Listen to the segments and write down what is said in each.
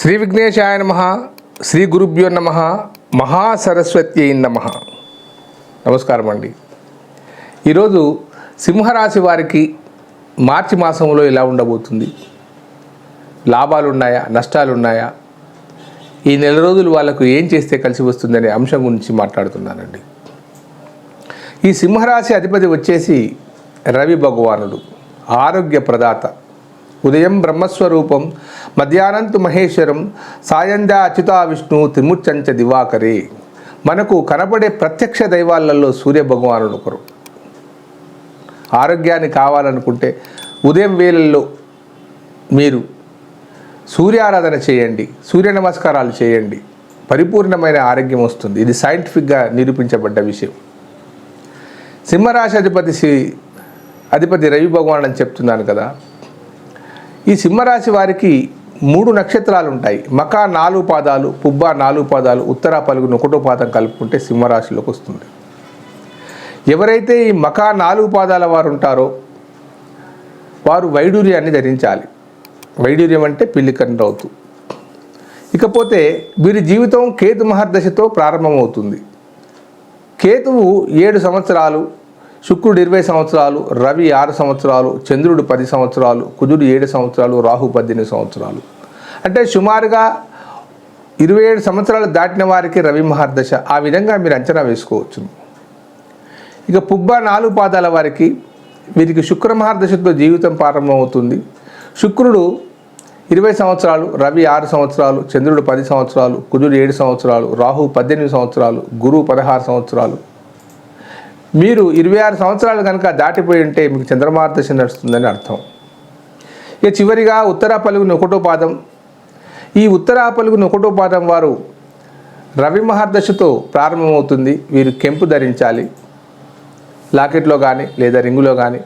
శ్రీ విఘ్నేశాయ నమ శ్రీ గురుభ్యో నమ మహాసరస్వతి నమ. నమస్కారం అండి. ఈరోజు సింహరాశి వారికి మార్చి మాసంలో ఎలా ఉండబోతుంది? లాభాలు ఉన్నాయా నష్టాలు ఉన్నాయా ఈ నెల రోజులు వాళ్ళకు ఏం చేస్తే కలిసి వస్తుందనే అంశం గురించి మాట్లాడుతున్నానండి. ఈ సింహరాశి అధిపతి వచ్చేసి రవి భగవానుడు ఆరోగ్య ప్రదాత. ఉదయం బ్రహ్మస్వరూపం మధ్యాహ్నంతు మహేశ్వరం సాయంధ్యా అచ్యుతా విష్ణు త్రిముచ్చంచ దివాకరే. మనకు కనబడే ప్రత్యక్ష దైవాలలో సూర్యభగవానుడు ఒకరు. ఆరోగ్యాన్ని కావాలనుకుంటే ఉదయం వేళల్లో మీరు సూర్యారాధన చేయండి సూర్య నమస్కారాలు చేయండి. పరిపూర్ణమైన ఆరోగ్యం వస్తుంది. ఇది సైంటిఫిక్గా నిరూపించబడ్డ విషయం. సింహరాశి అధిపతి శ్రీ అధిపతి రవి భగవాన్ అని చెప్తున్నాను కదా ఈ సింహరాశి వారికి మూడు నక్షత్రాలు ఉంటాయి మకా నాలుగు పాదాలు పుబ్బ నాలుగు పాదాలు ఉత్తర పలుగును ఒకటో పాదం కలుపుకుంటే సింహరాశిలోకి వస్తుంది. ఎవరైతే ఈ మకా నాలుగు పాదాల వారు ఉంటారో వారు వైడూర్యాన్ని ధరించాలి. వైడూర్యం అంటే పిల్లి రౌతు ఇకపోతే వీరి జీవితం కేతు మహర్దశతో ప్రారంభమవుతుంది. కేతువు ఏడు సంవత్సరాలు శుక్రుడు ఇరవై సంవత్సరాలు రవి ఆరు సంవత్సరాలు చంద్రుడు పది సంవత్సరాలు కుజుడు ఏడు సంవత్సరాలు రాహు పద్దెనిమిది సంవత్సరాలు. అంటే సుమారుగా ఇరవై ఏడు సంవత్సరాలు దాటిన వారికి రవి మహర్దశ. ఆ విధంగా మీరు అంచనా వేసుకోవచ్చు. ఇక పుబ్బ నాలుగు పాదాల వారికి వీరికి శుక్ర మహర్దశతో జీవితం ప్రారంభమవుతుంది. శుక్రుడు ఇరవై సంవత్సరాలు రవి ఆరు సంవత్సరాలు చంద్రుడు పది సంవత్సరాలు కుజుడు ఏడు సంవత్సరాలు రాహు పద్దెనిమిది సంవత్సరాలు గురువు పదహారు సంవత్సరాలు. మీరు ఇరవై ఆరు సంవత్సరాలు కనుక దాటిపోయి ఉంటే మీకు చంద్రమార్దశ నడుస్తుందని అర్థం. ఇక చివరిగా ఉత్తర పలుగుని ఒకటో పాదం ఈ ఉత్తర పలుగుని ఒకటో పాదం వారు రవి మహర్దశతో ప్రారంభమవుతుంది. వీరు కెంపు ధరించాలి. లాకెట్లో కానీ లేదా రింగులో కానీ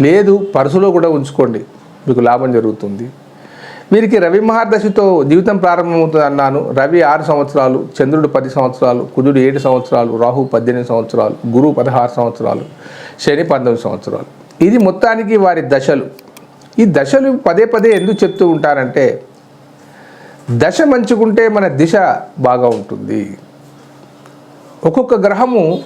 లేదు పర్సులో కూడా ఉంచుకోండి. మీకు లాభం జరుగుతుంది. వీరికి రవి మహర్దశితో జీవితం ప్రారంభమవుతుంది అన్నాను రవి ఆరు సంవత్సరాలు చంద్రుడు పది సంవత్సరాలు కుజుడు ఏడు సంవత్సరాలు రాహు పద్దెనిమిది సంవత్సరాలు గురువు పదహారు సంవత్సరాలు శని పంతొమ్మిది సంవత్సరాలు. ఇది మొత్తానికి వారి దశలు. ఈ దశలు పదే పదే ఎందుకు చెప్తూ ఉంటారంటే దశ మంచుకుంటే మన దిశ బాగా ఉంటుంది. ఒక్కొక్క గ్రహము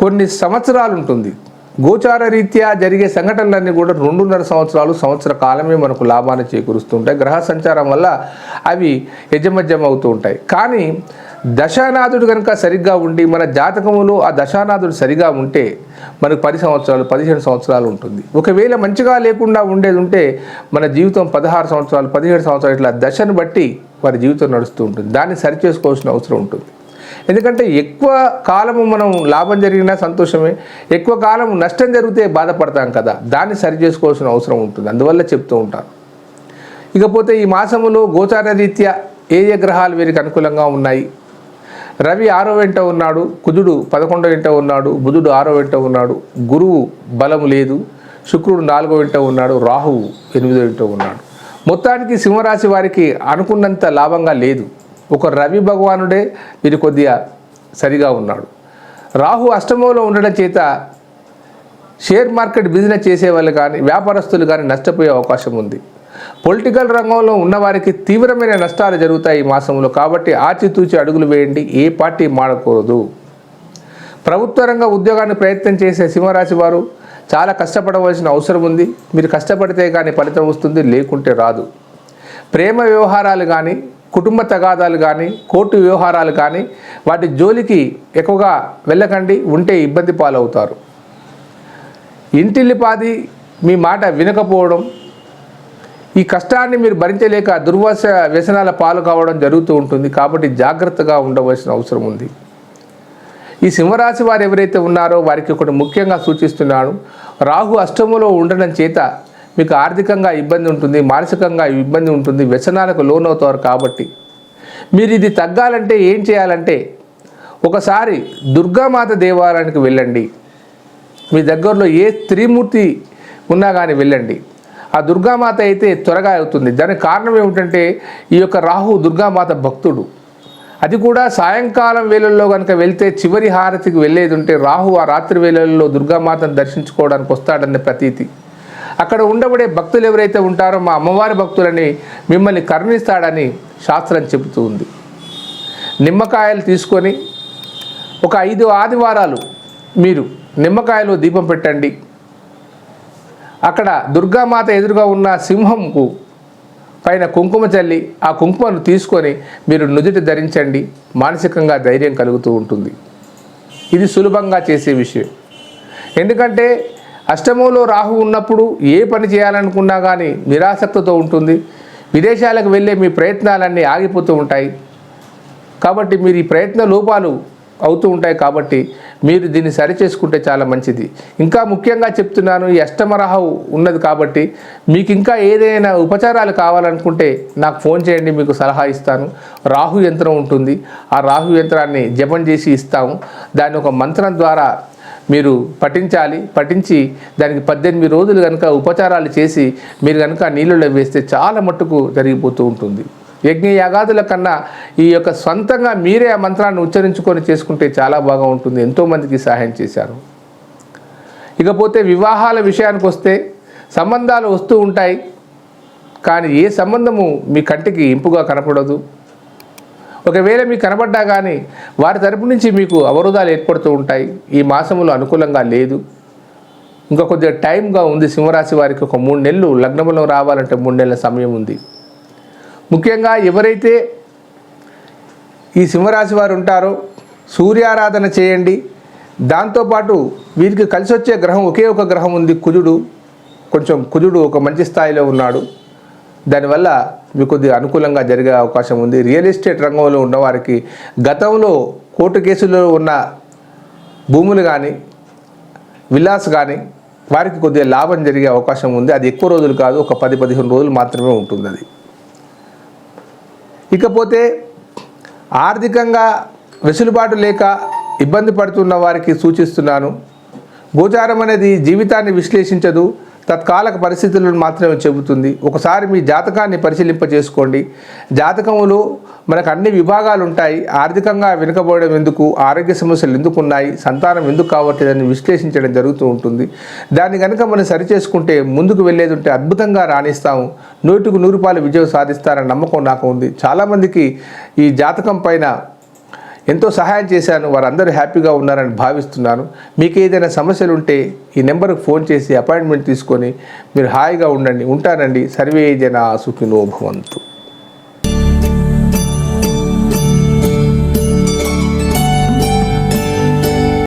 కొన్ని సంవత్సరాలు ఉంటుంది. గోచార రీత్యా జరిగే సంఘటనలన్నీ కూడా రెండున్నర సంవత్సరాలు సంవత్సర కాలమే మనకు లాభాన్ని చేకూరుస్తుంటాయి. గ్రహ సంచారం వల్ల అవి యజమజ్యం అవుతూ ఉంటాయి. కానీ దశానాథుడు కనుక సరిగ్గా ఉండి మన జాతకములో ఆ దశానాథుడు సరిగా ఉంటే మనకు పది సంవత్సరాలు పదిహేను సంవత్సరాలు ఉంటుంది. ఒకవేళ మంచిగా లేకుండా ఉండేది ఉంటే మన జీవితం పదహారు సంవత్సరాలు పదిహేడు సంవత్సరాలు ఇట్లా దశను బట్టి వారి జీవితం నడుస్తూ ఉంటుంది. దాన్ని సరిచేసుకోవాల్సిన అవసరం ఉంటుంది. ఎందుకంటే ఎక్కువ కాలము మనం లాభం జరిగినా సంతోషమే ఎక్కువ కాలం నష్టం జరిగితే బాధపడతాం కదా. దాన్ని సరి చేసుకోవాల్సిన అవసరం ఉంటుంది. అందువల్ల చెప్తూ ఉంటాను. ఇకపోతే ఈ మాసములో గోచార రీత్యా ఏ ఏ గ్రహాలు వీరికి అనుకూలంగా ఉన్నాయి? రవి ఆరో వెంట ఉన్నాడు కుజుడు పదకొండో వెంట ఉన్నాడు బుధుడు ఆరో వెంట ఉన్నాడు గురువు బలము లేదు శుక్రుడు నాలుగో వెంట ఉన్నాడు రాహువు ఎనిమిదో వెంట ఉన్నాడు. మొత్తానికి సింహరాశి వారికి అనుకున్నంత లాభంగా లేదు. ఒక రవి భగవానుడే వీరి కొద్దిగా సరిగా ఉన్నాడు. రాహు అష్టమంలో ఉండడం చేత షేర్ మార్కెట్ బిజినెస్ చేసేవాళ్ళు కానీ వ్యాపారస్తులు కానీ నష్టపోయే అవకాశం ఉంది. పొలిటికల్ రంగంలో ఉన్నవారికి తీవ్రమైన నష్టాలు జరుగుతాయి ఈ మాసంలో. కాబట్టి ఆచితూచి అడుగులు వేయండి ఏ పార్టీ మాడకూడదు ప్రభుత్వ రంగ ఉద్యోగాన్ని ప్రయత్నం చేసే సింహరాశి వారు చాలా కష్టపడవలసిన అవసరం ఉంది. మీరు కష్టపడితే కానీ ఫలితం వస్తుంది లేకుంటే రాదు. ప్రేమ వ్యవహారాలు కానీ కుటుంబ తగాదాలు కానీ కోర్టు వ్యవహారాలు కానీ వాటి జోలికి ఎక్కువగా వెళ్ళకండి ఉంటే ఇబ్బంది పాలవుతారు. ఇంటిల్లిపాది మీ మాట వినకపోవడం ఈ కష్టాన్ని మీరు భరించలేక దుర్వాస వ్యసనాల పాలు కావడం జరుగుతూ ఉంటుంది కాబట్టి జాగ్రత్తగా ఉండవలసిన అవసరం ఉంది. ఈ సింహరాశి వారు ఎవరైతే ఉన్నారో వారికి ఒకటి ముఖ్యంగా సూచిస్తున్నాను. రాహు అష్టములో ఉండడం చేత మీకు ఆర్థికంగా ఇబ్బంది ఉంటుంది మానసికంగా ఇబ్బంది ఉంటుంది వ్యసనాలకు లోనవుతారు కాబట్టి. మీరు ఇది తగ్గాలంటే ఏం చేయాలంటే ఒకసారి దుర్గామాత దేవాలయానికి వెళ్ళండి. మీ దగ్గరలో ఏ త్రిమూర్తి ఉన్నా కానీ వెళ్ళండి. ఆ దుర్గామాత అయితే త్వరగా అవుతుంది. దానికి కారణం ఏమిటంటే ఈ యొక్క రాహు దుర్గామాత భక్తుడు. అది కూడా సాయంకాలం వేళల్లో కనుక వెళ్తే చివరి హారతికి వెళ్ళేది ఉంటే రాహు ఆ రాత్రి వేళల్లో దుర్గామాతను దర్శించుకోవడానికి వస్తాడన్న ప్రతీతి. అక్కడ ఉండబడే భక్తులు ఎవరైతే ఉంటారో మా అమ్మవారి భక్తులని మిమ్మల్ని కరుణిస్తాడని శాస్త్రం చెబుతూ ఉంది. నిమ్మకాయలు తీసుకొని ఒక ఐదు ఆదివారాలు మీరు నిమ్మకాయలు దీపం పెట్టండి. అక్కడ దుర్గామాత ఎదురుగా ఉన్న సింహంకు పైన కుంకుమ చల్లి ఆ కుంకుమను తీసుకొని మీరు నుదుటి ధరించండి. మానసికంగా ధైర్యం కలుగుతూ ఉంటుంది. ఇది సులభంగా చేసే విషయం. ఎందుకంటే అష్టమంలో రాహు ఉన్నప్పుడు ఏ పని చేయాలనుకున్నా కానీ నిరాసక్తితో ఉంటుంది. విదేశాలకు వెళ్ళే మీ ప్రయత్నాలన్నీ ఆగిపోతూ ఉంటాయి. కాబట్టి మీరు ఈ ప్రయత్న లోపాలు అవుతూ ఉంటాయి కాబట్టి మీరు దీన్ని సరిచేసుకుంటే చాలా మంచిది. ఇంకా ముఖ్యంగా చెప్తున్నాను ఈ అష్టమరాహు ఉన్నది కాబట్టి మీకు ఇంకా ఏదైనా ఉపచారాలు కావాలనుకుంటే నాకు ఫోన్ చేయండి మీకు సలహా ఇస్తాను. రాహు యంత్రం ఉంటుంది. ఆ రాహు యంత్రాన్ని జపం చేసి ఇస్తాము. దాన్ని ఒక మంత్రం ద్వారా మీరు పఠించాలి పఠించి దానికి పద్దెనిమిది రోజులు కనుక ఉపచారాలు చేసి మీరు కనుక నీళ్ళలో వేస్తే చాలా మట్టుకు జరిగిపోతూ ఉంటుంది. యజ్ఞ యాగాదుల కన్నా ఈ యొక్క సొంతంగా మీరే ఆ మంత్రాన్ని ఉచ్చరించుకొని చేసుకుంటే చాలా బాగా ఉంటుంది. ఎంతోమందికి సహాయం చేశారు. ఇకపోతే వివాహాల విషయానికి వస్తే సంబంధాలు వస్తూ ఉంటాయి. కానీ ఏ సంబంధము మీ కంటికి ఇంపుగా కనపడదు. ఒకవేళ మీకు కనబడ్డా కానీ వారి తరపు నుంచి మీకు అవరోధాలు ఏర్పడుతూ ఉంటాయి. ఈ మాసములో అనుకూలంగా లేదు. ఇంకా కొద్దిగా టైంగా ఉంది. సింహరాశి వారికి ఒక మూడు నెలలు లగ్నంలో రావాలంటే మూడు నెలల సమయం ఉంది. ముఖ్యంగా ఎవరైతే ఈ సింహరాశి వారు ఉంటారో సూర్యారాధన చేయండి. దాంతోపాటు వీరికి కలిసి వచ్చే గ్రహం ఒకే ఒక గ్రహం ఉంది. కుజుడు. కొంచెం కుజుడు ఒక మంచి స్థాయిలో ఉన్నాడు. దానివల్ల మీకు కొద్దిగా అనుకూలంగా జరిగే అవకాశం ఉంది. రియల్ ఎస్టేట్ రంగంలో ఉన్నవారికి గతంలో కోర్టు కేసులో ఉన్న భూములు కానీ విల్లాస్ కానీ వారికి కొద్దిగా లాభం జరిగే అవకాశం ఉంది. అది ఎక్కువ రోజులు కాదు ఒక పది పదిహేను రోజులు మాత్రమే ఉంటుంది అది. ఇకపోతే ఆర్థికంగా వెసులుబాటు లేక ఇబ్బంది పడుతున్న వారికి సూచిస్తున్నాను. గోచారం అనేది జీవితాన్ని విశ్లేషించదు. తత్కాలక పరిస్థితులను మాత్రమే చెబుతుంది. ఒకసారి మీ జాతకాన్ని పరిశీలింప చేసుకోండి జాతకంలో మనకు అన్ని విభాగాలు ఉంటాయి. ఆర్థికంగా వెనుకబడడం ఎందుకు? ఆరోగ్య సమస్యలు ఎందుకు ఉన్నాయి? సంతానం ఎందుకు కావట్లేదని విశ్లేషించడం జరుగుతూ ఉంటుంది. దాన్ని కనుక మనం సరిచేసుకుంటే ముందుకు వెళ్ళేది ఉంటే అద్భుతంగా రాణిస్తాము. నూటికి నూరు రూపాయలు విజయం సాధిస్తారని నమ్మకం నాకు ఉంది. చాలామందికి ఈ జాతకం పైన ఎంతో సహాయం చేశాను వారందరూ హ్యాపీగా ఉన్నారని భావిస్తున్నాను. మీకు ఏదైనా సమస్యలు ఉంటే ఈ నెంబర్కి ఫోన్ చేసి అపాయింట్మెంట్ తీసుకొని మీరు హాయిగా ఉండండి ఉంటానండి. సర్వే జన సుఖినోభవంతు